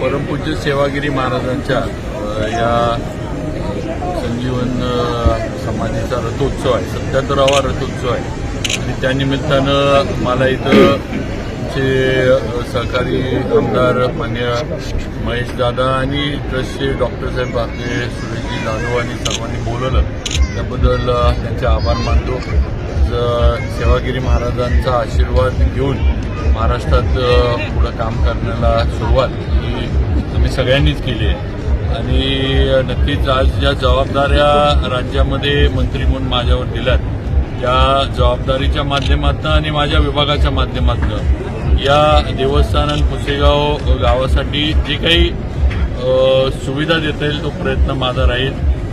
परमपूज्य सेवागिरी महाराजांच्या या संजीवन समाधीचा रथोत्सव आहे सत्याहत्तरावा रथोत्सव आहे. आणि त्यानिमित्तानं मला इथं आमचे सहकारी आमदार मान्य महेशदादा आणि ट्रस्टचे डॉक्टर साहेब आपले सुरेशजी जाधव आणि सर्वांनी बोलवलं त्याबद्दल त्यांचे आभार मानतो. सेवागिरी महाराजांचा आशीर्वाद घेऊन महाराष्ट्रात पुढं काम करण्याला सुरुवात ही तुम्ही सगळ्यांनीच केली आहे. आणि नक्कीच आज ज्या जबाबदाऱ्या राज्यामध्ये मंत्री म्हणून माझ्यावर दिल्यात त्या जबाबदारीच्या माध्यमातून आणि माझ्या विभागाच्या माध्यमातून या देवस्थान आणि पुसेगाव गावासाठी जे काही सुविधा देता येईल तो प्रयत्न माझा राहील.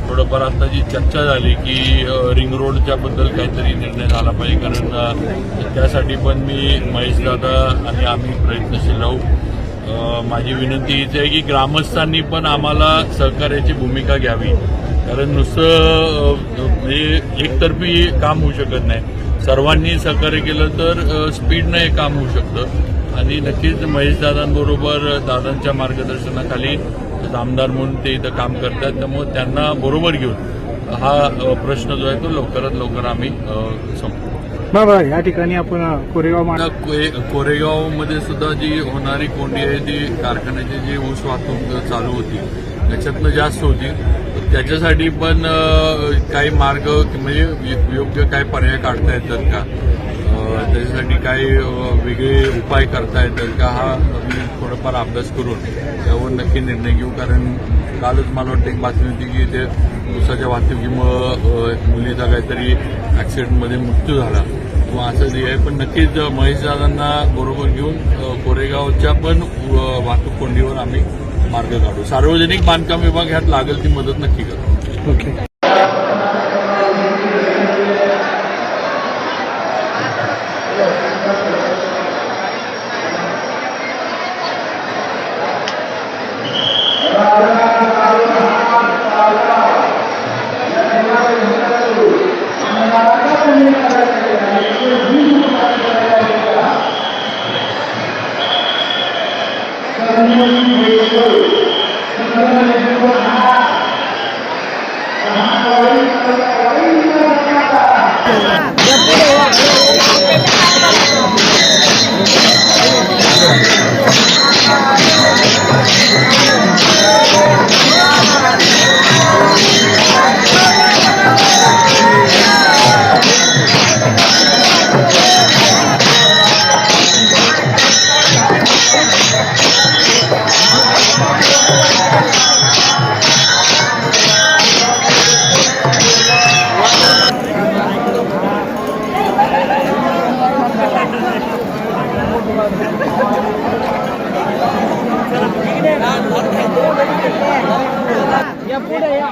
थोडंफार आता जी चर्चा झाली की रिंग रोडच्या बद्दल काहीतरी निर्णय झाला पाहिजे. कारण त्यासाठी पण मी महेशदादा आणि आम्ही प्रयत्नशील राहू. माझी विनंती हीच आहे की ग्रामस्थांनी पण आम्हाला सहकार्याची भूमिका घ्यावी. कारण नुसतं हे म्हणजे एकतर्फी काम होऊ शकत नाही. सर्वांनी सहकार्य केलं तर स्पीडनं हे काम होऊ शकतं. आणि नक्कीच महेशदादांबरोबर दादांच्या मार्गदर्शनाखाली आमदार म्हणून ते इथं काम करतात त्यामुळे त्यांना बरोबर घेऊन हा प्रश्न जो आहे तो लवकरात लवकर आम्ही बाबा या ठिकाणी आपण कोरेगाव कोरेगावमध्ये सुद्धा जी होणारी कोंडी आहे ती कारखान्याची जी ऊस वाहतूक चालू होती त्याच्यातनं जास्त होती. त्याच्यासाठी पण काही मार्ग म्हणजे योग्य काय पर्याय काढता येतात का? त्याच्यासाठी काही वेगळे उपाय करता येतात का हा मी थोडाफार अभ्यास करून त्यावर नक्की निर्णय घेऊ. कारण कालच मला वाटतं एक बातमी होती की ते उसाच्या वाहतुकीमुळं मुलीचा काहीतरी ऍक्सिडेंटमध्ये मृत्यू झाला. किंवा असं जे आहे. पण नक्कीच महेशदादांना बरोबर घेऊन कोरेगावच्या पण वाहतूक कोंडीवर आम्ही मार्ग काढू. सार्वजनिक बांधकाम विभाग ह्यात लागेल ती मदत नक्की करू. ओके. Hello.